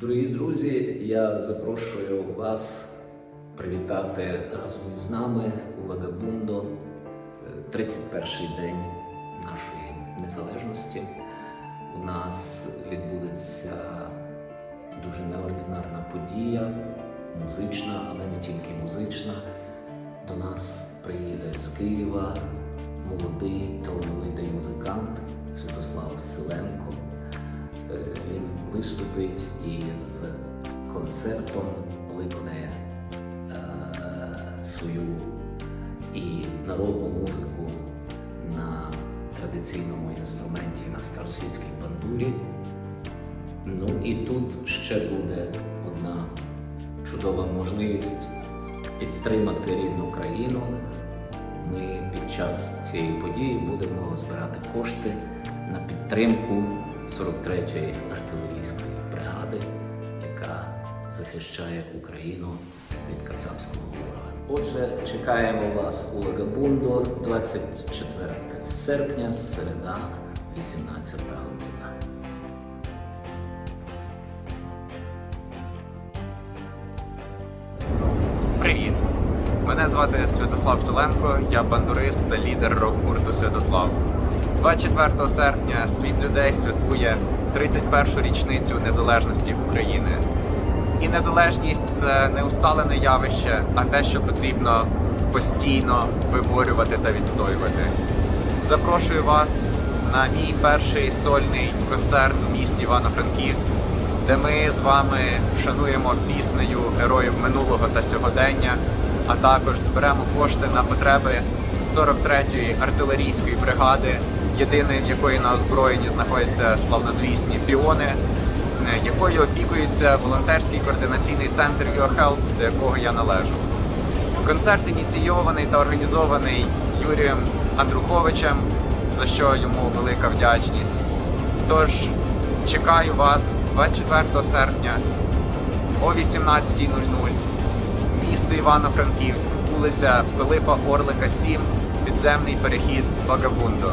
Дорогі друзі, я запрошую вас привітати разом із нами у Вагабундо е, 31-й день нашої незалежності. У нас відбудеться дуже неординарна подія, музична, але не тільки музична. До нас приїде з Києва молодий талановитий музикант Святослав Селенко. Виступить із концертом, виконає е, свою і народну музику на традиційному інструменті на старосвітській бандурі. Ну і тут ще буде одна чудова можливість підтримати рідну країну. Ми під час цієї події будемо збирати кошти на підтримку 43-ї артилерійської бригади, яка захищає Україну від кацапського ворога. Отже, чекаємо вас у Лагабундо 24 серпня, середа, 18 година. Привіт! Мене звати Святослав Селенко, я бандурист та лідер рок-гурту Святослав. 24 серпня світ людей святкує 31-шу річницю незалежності України. І незалежність це не усталене явище, а те, що потрібно постійно виборювати та відстоювати. Запрошую вас на мій перший сольний концерт у місті Івано-Франківськ, де ми з вами вшануємо піснею героїв минулого та сьогодення, а також зберемо кошти на потреби 43-ї артилерійської бригади, єдиної якої на озброєнні знаходяться славнозвісні піони, е, якою опікується волонтерський координаційний центр YourHelp, до якого я належу. Концерт ініційований та організований Юрієм Андруховичем, за що йому велика вдячність. Тож чекаю вас 24 серпня о 18.00. Місто Івано-Франківськ, вулиця Пилипа Орлика, 7, підземний перехід Багабундо.